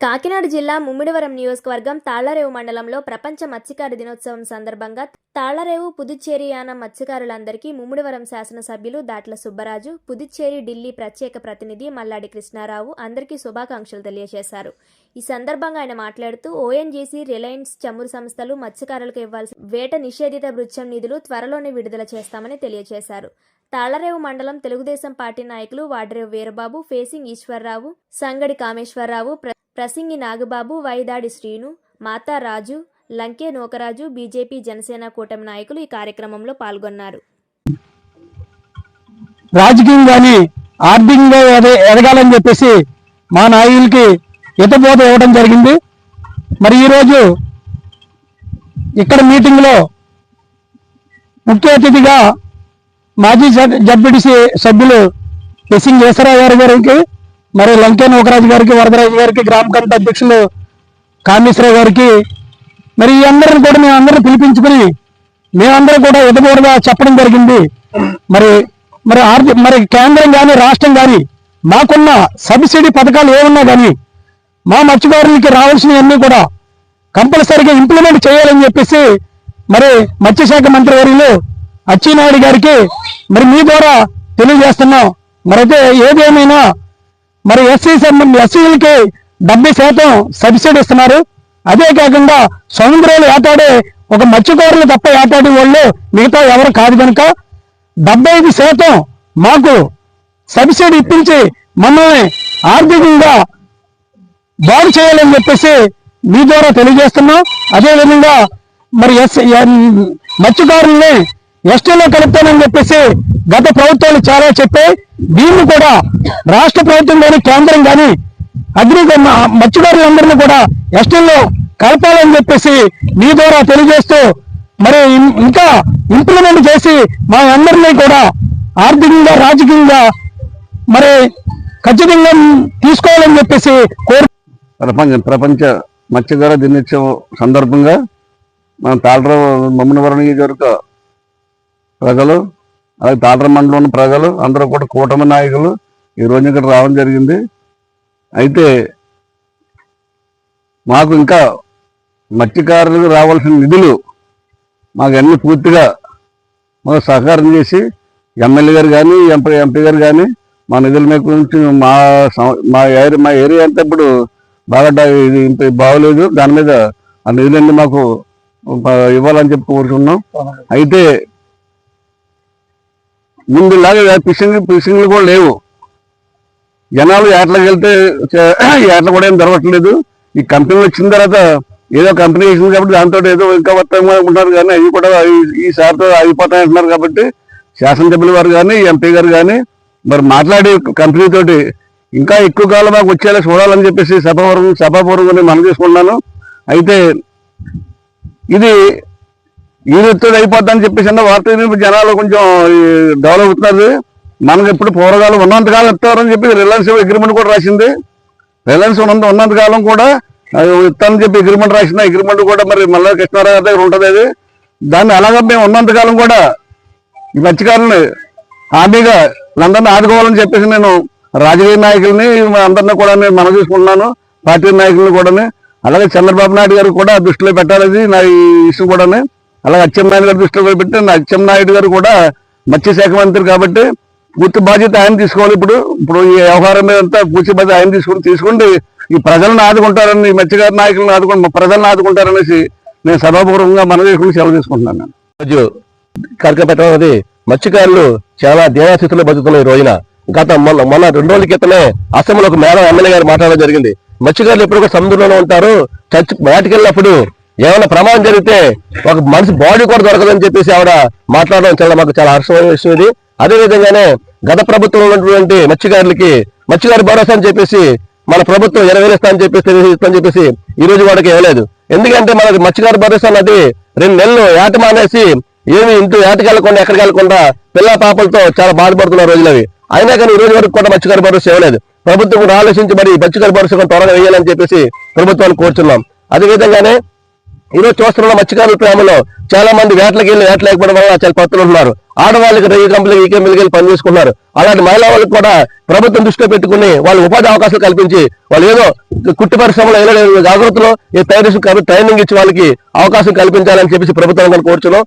కాకినాడ జిల్లా ముమ్మిడివరం నియోజకవర్గం తాళ్ళరేవు మండలంలో ప్రపంచ మత్స్యకార దినోత్సవం సందర్భంగా తాళ్ళరేవు పుదుచ్చేరి యానం మత్స్యకారులందరికీ ముమ్మిడివరం శాసనసభ్యులు దాట్ల సుబ్బరాజు పుదుచ్చేరి ఢిల్లీ ప్రత్యేక ప్రతినిధి మల్లాడి కృష్ణారావు అందరికీ శుభాకాంక్షలు తెలియజేశారు. ఈ సందర్భంగా ఆయన మాట్లాడుతూ ఓఎన్జీసీ రిలయన్స్ చమురు సంస్థలు మత్స్యకారులకు ఇవ్వాల్సిన వేట నిషేధిత వృత్యం నిధులు త్వరలోనే విడుదల చేస్తామని తెలియజేశారు. తాళ్ళరేవు మండలం తెలుగుదేశం పార్టీ నాయకులు వాడ్రేవు వీరబాబు ఫేసింగ్ ఈశ్వర్రావు సంగడి కామేశ్వరరావు ప్రసింగి నాగబాబు వైదాడి శ్రీను మాతారాజు లంకే నోకరాజు బీజేపీ జనసేన కూటమి నాయకులు ఈ కార్యక్రమంలో పాల్గొన్నారు. రాజకీయంగాని ఆర్థికంగా ఎద- ఎదగాలని చెప్పేసి మా నాయకులకి హితబోధ ఇవ్వడం జరిగింది. మరి ఈరోజు ఇక్కడ మీటింగ్లో ముఖ్య అతిథిగా మాజీ జడ్పీటీసీ సభ్యులు ఎస్సింగ్ ఈశ్వరరావు గారి గారికి మరి లంకే నోకరాజు గారికి వరదరాజు గారికి గ్రామ కమిటీ అధ్యక్షులు కామేశ్వరరావు గారికి మరి ఈ అందరిని కూడా మేము అందరం పిలిపించుకుని మేమందరం కూడా ఎదుగుడుగా చెప్పడం జరిగింది. మరి మరి ఆర్థిక మరి కేంద్రం కానీ రాష్ట్రం కానీ మాకున్న సబ్సిడీ పథకాలు ఏమున్నా కానీ మా మత్స్యకారులకి రావాల్సినవన్నీ కూడా కంపల్సరీగా ఇంప్లిమెంట్ చేయాలని చెప్పేసి మరి మత్స్యశాఖ మంత్రి వర్యులు అచ్చెన్నాయుడు గారికి మరి మీ ద్వారా తెలియజేస్తున్నాం. మరైతే ఏదేమైనా మరి ఎస్సీ సంబంధ ఎస్సీలకి డెబ్బై శాతం సబ్సిడీ ఇస్తున్నారు. అదే కాకుండా సముద్రాలు ఏటాడే ఒక మత్స్యకారులు తప్ప ఏటాడే వాళ్ళు మిగతా ఎవరు కాదు కనుక డెబ్బై ఐదు శాతం మాకు సబ్సిడీ ఇప్పించి మమ్మల్ని ఆర్థికంగా బాగు చేయాలని చెప్పేసి మీ ద్వారా తెలియజేస్తున్నాం. అదేవిధంగా మరి ఎస్ మత్స్యకారుల్ని ఎస్టీలో కలుపుతానని చెప్పేసి గత ప్రభుత్వాలు చాలా చెప్పాయి దీన్ని కూడా రాష్ట్ర ప్రభుత్వం కానీ కేంద్రం కానీ అగ్ని మత్స్యకారులందరినీ కూడా ఎస్టీల్లో కలపాలని చెప్పేసి మీ ద్వారా తెలియజేస్తూ మరి ఇంకా ఇంప్లిమెంట్ చేసి మా అందరినీ కూడా ఆర్థికంగా రాజకీయంగా మరి ఖచ్చితంగా తీసుకోవాలని చెప్పేసి కోరు ప్రపంచ ప్రపంచ మత్స్యకార దినోత్సవం సందర్భంగా మన తాళరావు మమ్మనవరం నియోజకవర్గ ప్రజలు అలాగే తాటర మండలం ఉన్న ప్రజలు అందరూ కూడా కూటమి నాయకులు ఈ రోజు ఇక్కడ రావడం జరిగింది. అయితే మాకు ఇంకా మత్స్యకారులకు రావాల్సిన నిధులు మాకు అన్ని పూర్తిగా మాకు సహకారం చేసి ఎమ్మెల్యే గారు కానీ ఎంపీ ఎంపీ గారు కానీ మా నిధుల మీద గురించి మా మా ఏరియా మా ఏరియా అంతా ఇప్పుడు బాగా ఇది ఇంత బాగోలేదు. దాని మీద ఆ నిధులన్నీ మాకు ఇవ్వాలని చెప్పి కోరుతున్నాం అయితే ముందులాగా ఫిషింగ్ ఫిషింగ్లు కూడా లేవు. జనాలు ఏట్లకి వెళ్తే ఏట్ల కూడా ఏం దొరకట్లేదు. ఈ కంపెనీలు వచ్చిన తర్వాత ఏదో కంపెనీ వేసింది కాబట్టి దాంతో ఏదో ఇంకా వర్తంగా ఉంటున్నారు కానీ అవి కూడా ఈ- సార్తో అయిపోతాయి అంటున్నారు కాబట్టి శాసనసభ్యుల వారు కానీ ఎంపీ గారు కానీ మరి మాట్లాడి కంపెనీ తోటి ఇంకా ఎక్కువ కాలం మాకు వచ్చేలా చూడాలని చెప్పేసి సభాపూర్వం సభాపూర్వం నేను మనం చేసుకున్నాను అయితే ఇది ఈ అయిపోద్దని చెప్పేసి అన్న వార్త జనాలు కొంచెం డెవలప్ అవుతున్నారు. మనకి ఇప్పుడు పూర్వకాలం ఉన్నంతకాలం ఇస్తారని చెప్పి రిలయన్స్ అగ్రిమెంట్ కూడా రాసింది. రిలయన్స్ ఉన్నంత ఉన్నంతకాలం కూడా ఇస్తానని చెప్పి అగ్రిమెంట్ రాసిన అగ్రిమెంట్ కూడా మరి మళ్ళీ కృష్ణారావు దగ్గర ఉంటుంది అది. దాన్ని అలాగే మేము ఉన్నంతకాలం కూడా ఈ మత్స్యకారుల్ని హామీగా అందరినీ ఆదుకోవాలని చెప్పేసి నేను రాజకీయ నాయకుల్ని అందరినీ కూడా నేను మనం చూసుకుంటున్నాను. పార్టీ నాయకుల్ని కూడా అలాగే చంద్రబాబు నాయుడు గారు కూడా దృష్టిలో పెట్టాలి నా ఈ ఇష్యూ కూడా అలాగే అచ్చెన్నాయుడు గారి దృష్టిలో పెట్టి నా అచ్చెన్నాయుడు గారు కూడా మత్స్యశాఖ మంత్రి కాబట్టి పూర్తి బాధ్యత ఆయన తీసుకోవాలి ఇప్పుడు. ఇప్పుడు ఈ వ్యవహారం మీద అంతా పూర్తి బాధ్యత ఆయన తీసుకుని తీసుకుంటే ఈ ప్రజలను ఆదుకుంటారని ఈ మత్స్యకార నాయకులను ఆదుకుని ప్రజలను ఆదుకుంటారనేసి నేను సభాపూర్వకంగా మనం చేసుకుని సెలవు తీసుకుంటున్నాను నేను. రోజు కార్యక్రమం అనేది మత్స్యకారులు చాలా దేవాస్థితిలో బతుకుతున్న ఈ రోజున. గత మొన్న మొన్న రెండు రోజుల క్రితమే అసెంబ్లీలో ఒక మేడం ఎమ్మెల్యే గారు మాట్లాడడం జరిగింది. మత్స్యకారులు ఎప్పుడు కూడా ఉంటారు. చర్చ్ బయటకెళ్ళినప్పుడు ఏమైనా ప్రమాదం జరిగితే ఒక మనిషి బాడీ కూడా దొరకదని చెప్పేసి ఆవిడ మాట్లాడడం చాలా మాకు చాలా హర్షమైన విషయం ఇది. అదే విధంగానే గత ప్రభుత్వంలో ఉన్నటువంటి మత్స్యకారులకి మత్స్యకారు భరోసా అని చెప్పేసి మన ప్రభుత్వం ఇరవై అని చెప్పేసి తెలియజేస్తా అని చెప్పేసి ఈ రోజు వాడికి ఇవ్వలేదు. ఎందుకంటే మనకి మత్స్యకారు భరోసా అన్నది రెండు నెలలు ఏట మానేసి ఏమి ఇంటూ ఏటకి వెళ్ళకుండా ఎక్కడికి వెళ్ళకుండా పిల్ల పాపలతో చాలా బాధపడుతున్న రోజులు అవి. అయినా కానీ ఈ రోజు వరకు కూడా మత్స్యకారు భరోసా ఇవ్వలేదు. ప్రభుత్వం కూడా ఆలోచించి మరి మత్స్యకారు భరోసా త్వరగా వేయాలని చెప్పేసి ప్రభుత్వాన్ని కోరుతున్నాం అదే ఈరోజు ఈ రోజు చూస్తున్న మత్స్యకారుల ప్రేమలో చాలా మంది వేటలకు వెళ్ళి వేట లేకపోవడం వల్ల చాలా పత్రులు ఉన్నారు ఆడవాళ్ళకి రెయ్యి కంపెనీకి ఈ కంపెనీకి వెళ్ళి పనిచేసుకున్నారు అలాంటి మహిళా వాళ్ళకి కూడా ప్రభుత్వం దృష్టిలో పెట్టుకుని వాళ్ళు ఉపాధి అవకాశాలు కల్పించి వాళ్ళు ఏదో కుట్టి పరిశ్రమలో ఏదో జాగ్రత్తలో ఈ తయారు ట్రైనింగ్ ఇచ్చి వాళ్ళకి అవకాశం కల్పించాలని చెప్పేసి ప్రభుత్వం కోరుచున్నాం.